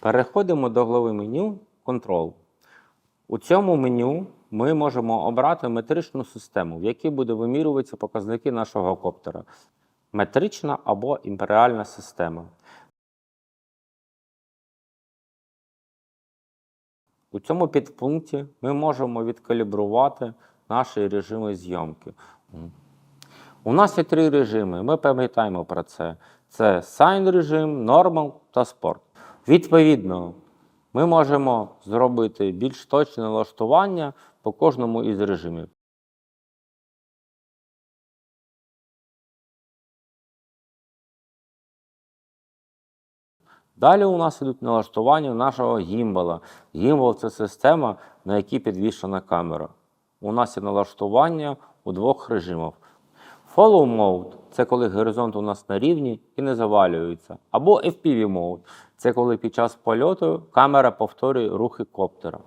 Переходимо до глави меню Control. У цьому меню ми можемо обрати метричну систему, в якій буде вимірюватися показники нашого коптера. Метрична або імперіальна система. У цьому підпункті ми можемо відкалібрувати наші режими зйомки. У нас є три режими, ми пам'ятаємо про це: це Sign режим, Normal та Sport. Відповідно, ми можемо зробити більш точне налаштування по кожному із режимів. Далі у нас йдуть налаштування нашого гімбала. Гімбал це система, на якій підвішена камера. У нас є налаштування у двох режимах. Follow Mode це коли горизонт у нас на рівні і не завалюється. Або FPV Mode це коли під час польоту камера повторює рухи коптера.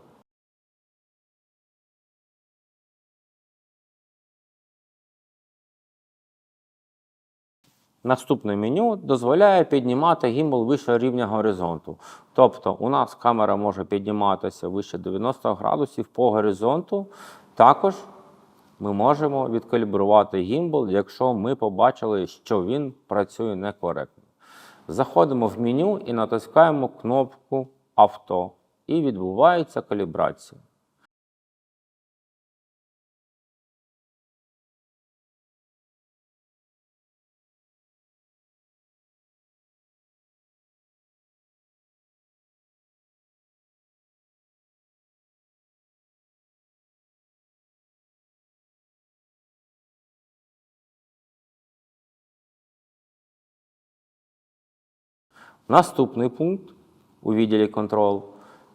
Наступне меню дозволяє піднімати гімбал вище рівня горизонту. Тобто у нас камера може підніматися вище 90 градусів по горизонту. Також ми можемо відкалібрувати гімбл, якщо ми побачили, що він працює некоректно. Заходимо в меню і натискаємо кнопку Авто, і відбувається калібрація. Наступний пункт у відділі Control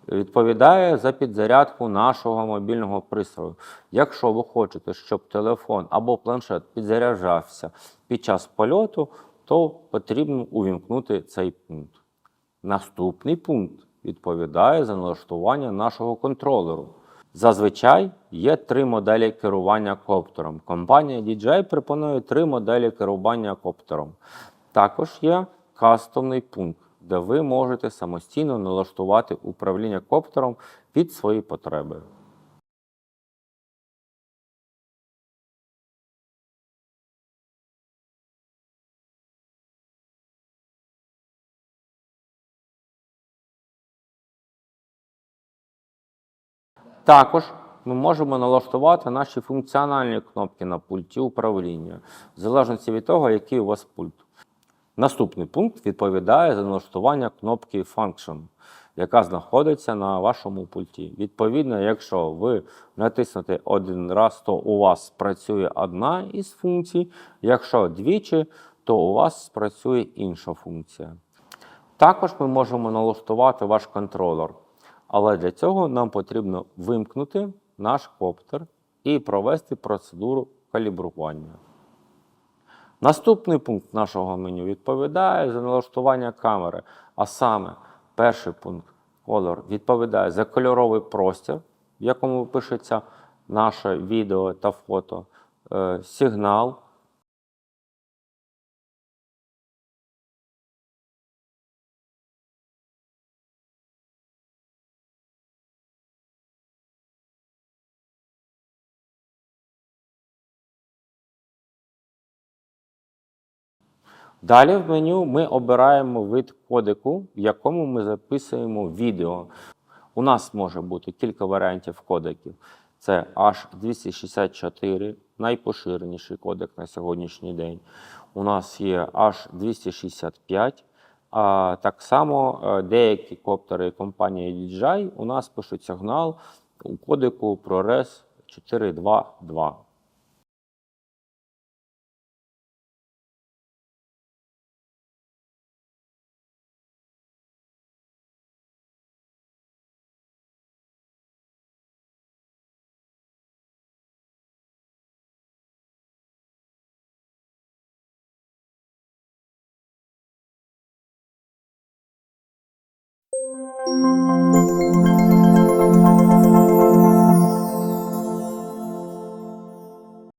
відповідає за підзарядку нашого мобільного пристрою. Якщо ви хочете, щоб телефон або планшет підзаряджався під час польоту, то потрібно увімкнути цей пункт. Наступний пункт відповідає за налаштування нашого контролеру. Зазвичай є три моделі керування коптером. Компанія DJI пропонує три моделі керування коптером. Також є кастомний пункт, де ви можете самостійно налаштувати управління коптером під свої потреби. Також ми можемо налаштувати наші функціональні кнопки на пульті управління, в залежності від того, який у вас пульт. Наступний пункт відповідає за налаштування кнопки Function, яка знаходиться на вашому пульті. Відповідно, якщо ви натиснете один раз, то у вас спрацює одна із функцій, якщо двічі, то у вас спрацює інша функція. Також ми можемо налаштувати ваш контролер, але для цього нам потрібно вимкнути наш коптер і провести процедуру калібрування. Наступний пункт нашого меню відповідає за налаштування камери. А саме, перший пункт колор відповідає за кольоровий простір, в якому пишеться наше відео та фото, е, сигнал. Далі в меню ми обираємо вид кодеку, в якому ми записуємо відео. У нас може бути кілька варіантів кодеків. Це H264, найпоширеніший кодек на сьогоднішній день. У нас є H265. А так само е, деякі коптери компанії DJI у нас пишуть сигнал у кодеку ProRes 422. Música